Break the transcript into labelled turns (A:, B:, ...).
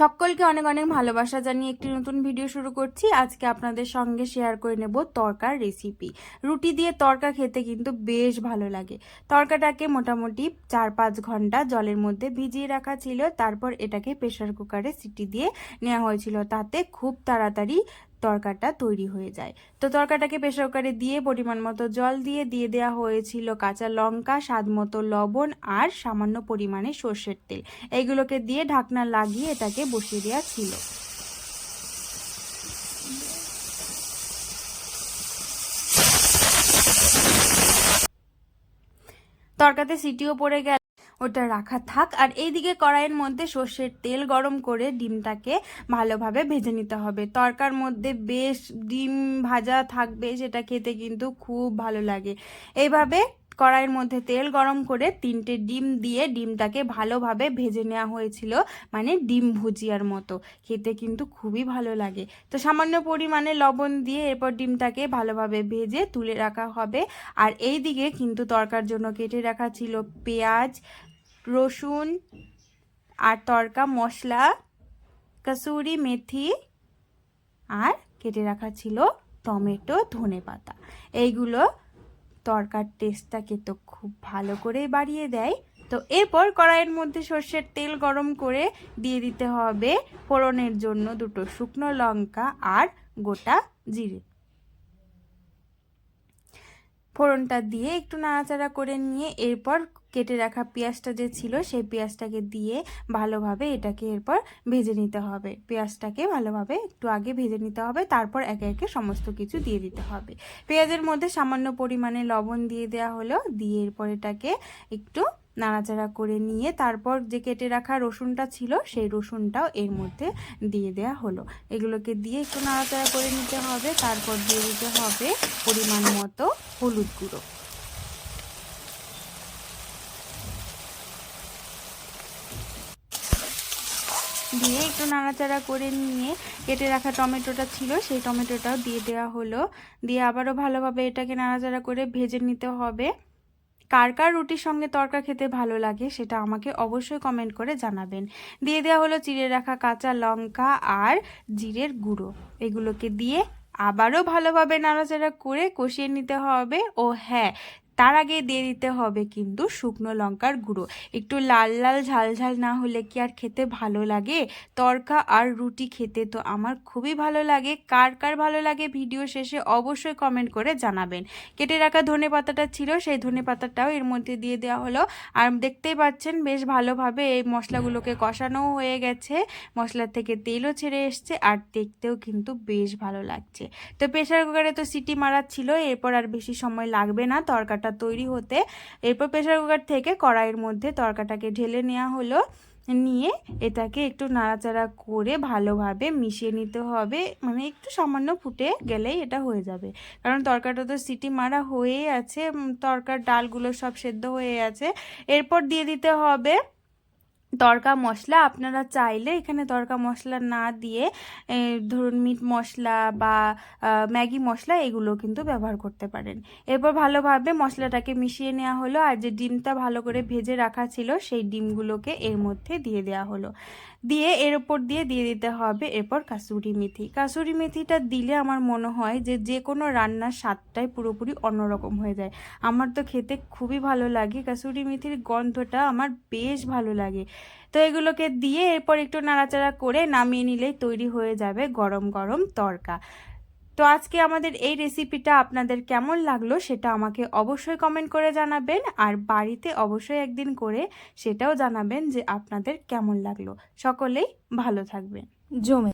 A: সকলকে অনেক অনেক ভালোবাসা জানিয়ে একটি নতুন ভিডিও শুরু করছি। আজকে আপনাদের সঙ্গে শেয়ার করে নেব তরকার রেসিপি রুটি দিয়ে তরকা খেতে কিন্তু বেশ ভালো লাগে। তরকাটাকে মোটামুটি চার পাঁচ ঘণ্টা জলের মধ্যে ভিজিয়ে রাখা ছিল। তারপর এটাকে প্রেশার কুকারে সিটি দিয়ে নেওয়া হয়েছিল। তাতে খুব তাড়াতাড়ি তরকাটা তৈরি হয়ে যায়। তো তরকাটাকে প্রেশার কুকারে দিয়ে পরিমাণ মতো জল দিয়ে দিয়ে দেওয়া হয়েছিল কাঁচা লঙ্কা, স্বাদ মতো লবণ আর সামান্য পরিমাণে সর্ষের তেল। এইগুলোকে দিয়ে ঢাকনা লাগিয়ে এটাকে বসিয়ে দেওয়া ছিল। তরকাতে সিটিও পড়ে গেল। ওটা রাখা থাক। আর এইদিকে কড়াইয়ের মধ্যে সর্ষের তেল গরম করে ডিমটাকে ভালোভাবে ভেজে নিতে হবে। তরকার মধ্যে বেশ ডিম ভাজা থাকবে, সেটা খেতে কিন্তু খুব ভালো লাগে। এইভাবে কড়াইয়ের মধ্যে তেল গরম করে তিনটে ডিম দিয়ে ডিমটাকে ভালোভাবে ভেজে নেওয়া হয়েছিল মানে ডিম ভুজিয়ার মতো। খেতে কিন্তু খুবই ভালো লাগে। তো সামান্য পরিমাণে লবণ দিয়ে এরপর ডিমটাকে ভালোভাবে ভেজে তুলে রাখা হবে। আর এই দিকে কিন্তু তরকার জন্য কেটে রাখা ছিল পেঁয়াজ রসুন আর তরকা, মশলা, কসুরি মেথি আর কেটে রাখা ছিল টমেটো, ধনে পাতা। এইগুলো তরকার টেস্টটাকে তো খুব ভালো করে বাড়িয়ে দেয়। তো এরপর কড়াইয়ের মধ্যে সর্ষের তেল গরম করে দিয়ে দিতে হবে ফোড়নের জন্য দুটো শুকনো লঙ্কা আর গোটা জিরে। ফোড়নটা দিয়ে একটু নাড়াচাড়া করে নিয়ে এরপর কেটে রাখা পেঁয়াজটা যে ছিল, সেই পেঁয়াজটাকে দিয়ে ভালোভাবে এটাকে এরপর ভেজে নিতে হবে। পেঁয়াজটাকে ভালোভাবে একটু আগে ভেজে নিতে হবে, তারপর একে একে সমস্ত কিছু দিয়ে দিতে হবে। পেঁয়াজের মধ্যে সামান্য পরিমাণে লবণ দিয়ে দেওয়া হলো, দিয়ে এরপর এটাকে একটু নাড়াচাড়া করে নিয়ে তারপর যে কেটে রাখা রসুনটা ছিল, সেই রসুনটাও এর মধ্যে দিয়ে দেওয়া হলো। এগুলোকে দিয়ে একটু নাড়াচাড়া করে নিতে হবে, তারপর দিয়ে দিতে হবে পরিমাণ মতো হলুদ গুঁড়ো। দিয়ে একটু নাড়াচাড়া করে নিয়ে কেটে রাখা টমেটোটা ছিল, সেই টমেটোটাও দিয়ে দেওয়া হলো। দিয়ে আবারও ভালোভাবে এটাকে নাড়াচাড়া করে ভেজে নিতে হবে। কার কার রুটির সঙ্গে তরকা খেতে ভালো লাগে সেটা আমাকে অবশ্যই কমেন্ট করে জানাবেন। দিয়ে দেওয়া হলো চিড়ে রাখা কাঁচা লঙ্কা আর জিরের গুঁড়ো। এগুলোকে দিয়ে আবারও ভালোভাবে নাড়াচাড়া করে কষিয়ে নিতে হবে। ও হ্যাঁ তার আগে দিয়ে দিতে হবে কিন্তু শুকনো লঙ্কার গুঁড়ো। একটু লাল লাল, ঝাল ঝাল না হলে কি আর খেতে ভালো লাগে? তরকা আর রুটি খেতে তো আমার খুবই ভালো লাগে। কার কার ভালো লাগে ভিডিও শেষে অবশ্যই কমেন্ট করে জানাবেন। কেটে রাখা ধনে পাতাটা ছিল, সেই ধনে পাতাটাও এর মধ্যে দিয়ে দেওয়া হলো। আর দেখতেই পাচ্ছেন বেশ ভালোভাবে এই মশলাগুলোকে কষানোও হয়ে গেছে। মশলার থেকে তেলও ছেড়ে এসছে আর দেখতেও কিন্তু বেশ ভালো লাগছে। তো প্রেশার কুকারে তো সিটি মারা ছিল, এরপর আর বেশি সময় লাগবে না তরকাটা তৈরি হতে এরপর প্রেশার কুকার থেকে কড়াইয়ের মধ্যে তরকাটাকে ঢেলে নেওয়া হলো। নিয়ে এটাকে একটু নাড়াচাড়া করে ভালোভাবে মিশিয়ে নিতে হবে। মানে একটু সামান্য ফুটে গেলেই এটা হয়ে যাবে। কারণ তরকাটা তো সিটি মারা হয়েই আছে। তরকার ডালগুলো সব সেদ্ধ হয়ে আছে এরপর দিয়ে দিতে হবে তড়কা মশলা আপনারা চাইলে এখানে তড়কা মশলা না দিয়ে ধরুন মিট মশলা বা ম্যাগি মশলা এগুলো কিন্তু ব্যবহার করতে পারেন। এরপর ভালোভাবে মশলাটাকে মিশিয়ে নেওয়া হলো আর যে ডিমটা ভালো করে ভেজে রাখা ছিল সেই ডিমগুলোকে এর মধ্যে দিয়ে দেওয়া হলো। দিয়ে এর উপর দিয়ে দিয়ে দিতে হবে। এরপর কাসুরি মেথি। কাসুরি মেথিটা দিলে আমার মনে হয় যে যে কোনো রান্নার স্বাদটাই পুরোপুরি অন্যরকম হয়ে যায়। আমার তো খেতে খুবই ভালো লাগে। কাসুরি মেথির গন্ধটা আমার বেশ ভালো লাগে। তো এগুলোকে দিয়ে এরপর একটু নাড়াচাড়া করে নামিয়ে নিলেই তৈরি হয়ে যাবে গরম গরম তরকা। তো আজকে আমাদের এই রেসিপিটা আপনাদের কেমন লাগল সেটা আমাকে অবশ্যই কমেন্ট করে জানাবেন আর বাড়িতে অবশ্যই একদিন করে সেটাও জানাবেন যে আপনাদের কেমন লাগল। সকলেই ভালো থাকবেন।
B: জমে